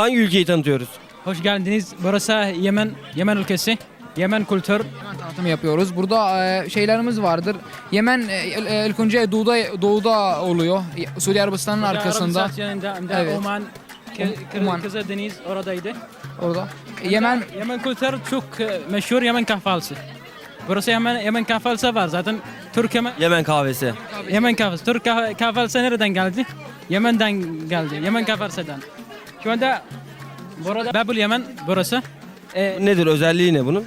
Hangi ülkeyi tanıtıyoruz? Hoş geldiniz. Burası Yemen, Yemen ülkesi. Yemen kültür. Yemen tanıtımı yapıyoruz. Burada e, şeylerimiz vardır. Yemen e, e, ilk önce doğuda, doğuda oluyor. Suudi Arabistan'ın arkasında. Arap yanında, hem de Evet. Oman, Ke- Kı- Oman. Kızıldeniz oradaydı. Orada. Yemen Yemen kültür çok e, meşhur Yemen kahvaltısı. Burası Yemen, Yemen kahvaltısı var zaten. Türk Yemen, Yemen kahvesi. Yemen kahvaltısı. Türk kah- kahvaltısı nereden geldi? Yemen'den geldi. Yemen kahvaltıdan. Şu anda burada Babul Yemen burası. E, Nedir özelliği ne bunun?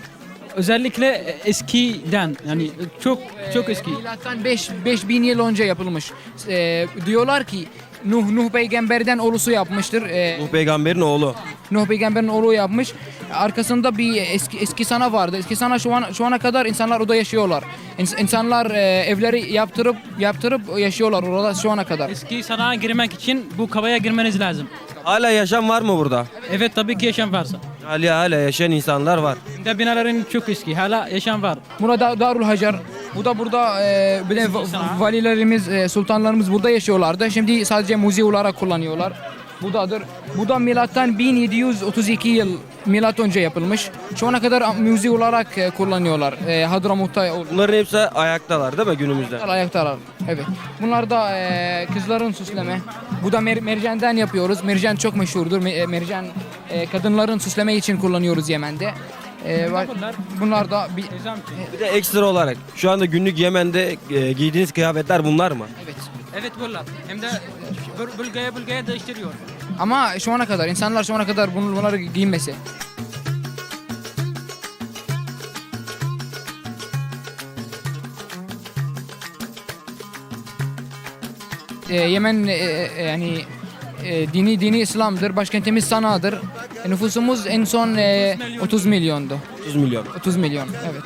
özellikle eskiden yani çok çok eski. milattan 5 5000 yıl önce yapılmış. E, diyorlar ki Nuh Nuh peygamberden oğlusu yapmıştır. E, Bu peygamberin oğlu. Nuh peygamberin oğlu yapmış. Arkasında bir eski eski sana vardı. Eski sana şu an şu ana kadar insanlar orada yaşıyorlar. İns- insanlar e, evleri yaptırıp yaptırıp yaşıyorlar orada şu ana kadar. Eski sanağa girmek için bu kavaya girmeniz lazım. Hala yaşam var mı burada? Evet tabii ki yaşam varsa. Hala hala yaşayan insanlar var. Bir de binaların çok eski. Hala yaşam var. Burada Darul Hacer. Bu da burada e, bir de va- sana. valilerimiz, e, sultanlarımız burada yaşıyorlardı. Şimdi sadece müze olarak kullanıyorlar. Budadır. Bu da milattan 1732 yıl milat önce yapılmış. Şu ana kadar müze olarak e, kullanıyorlar. E, Hadramut'ta Bunların hepsi ayaktalar değil mi günümüzde? ayaktalar. Evet. Bunlar da e, kızların süsleme. Bu da mer- mercandan yapıyoruz. Mercan çok meşhurdur. Me- e, mercan e, kadınların süsleme için kullanıyoruz Yemen'de. E, var- bunlar? bunlar da bir ki. Bir de ekstra olarak şu anda günlük Yemen'de e, giydiğiniz kıyafetler bunlar mı? evet. Evet bunlar. Hem de bölgeye bölgeye değiştiriyor. Ama şu ana kadar insanlar şu ana kadar bun- bunları giyinmesi. Ee, Yemen e, e, yani e, dini dini İslam'dır. Başkentimiz Sana'dır. E, nüfusumuz en son e, 30 milyondu. 30 milyon. 30 milyon evet.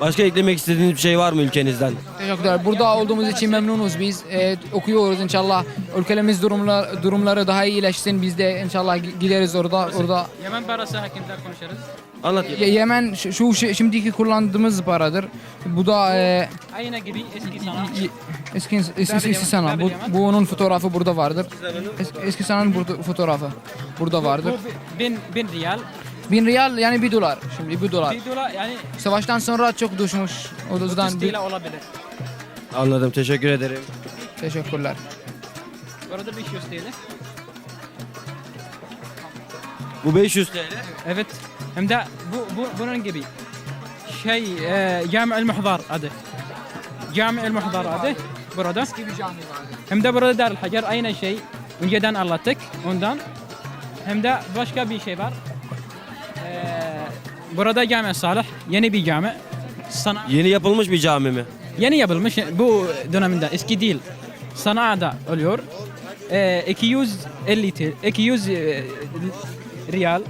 Başka eklemek istediğiniz bir şey var mı ülkenizden? Teşekkürler. Burada olduğumuz için memnunuz biz. Ee, okuyoruz inşallah. Ülkelerimiz durumlar, durumları daha iyileşsin. Biz de inşallah gi- gideriz orada. Orada Yemen parası hakkında konuşuruz. Anlat. Ye- Yemen şu, şu şi- şimdiki kullandığımız paradır. Bu da e, Aynı gibi eski sana. y- eski eski, eski, sana. Bu, bu onun fotoğrafı burada vardır. Eski, eski sananın burada, fotoğrafı burada vardır. Bu bin, bin riyal. Bin riyal yani bir dolar. Şimdi bir dolar. Bir dolar yani Savaştan sonra çok düşmüş. O yüzden 30 bir, olabilir. Anladım. Teşekkür ederim. teşekkürler. Burada 500 TL. Bu 500 TL. Evet. Hem de bu, bu bunun gibi. Şey, e, Cami el Muhdar adı. Cami el Muhdar adı. Burada. Hem de burada Darül Hacer aynı şey. Önceden anlattık ondan. Hem de başka bir şey var. Ee, burada Cami Salih. Yeni bir cami. Sana, Yeni yapılmış bir cami mi? yeni yapılmış bu döneminde. Eski değil. Sana'da oluyor. Ee, 250 TL, 200 e, riyal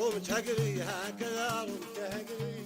ومتهقري هكذا ومتهقري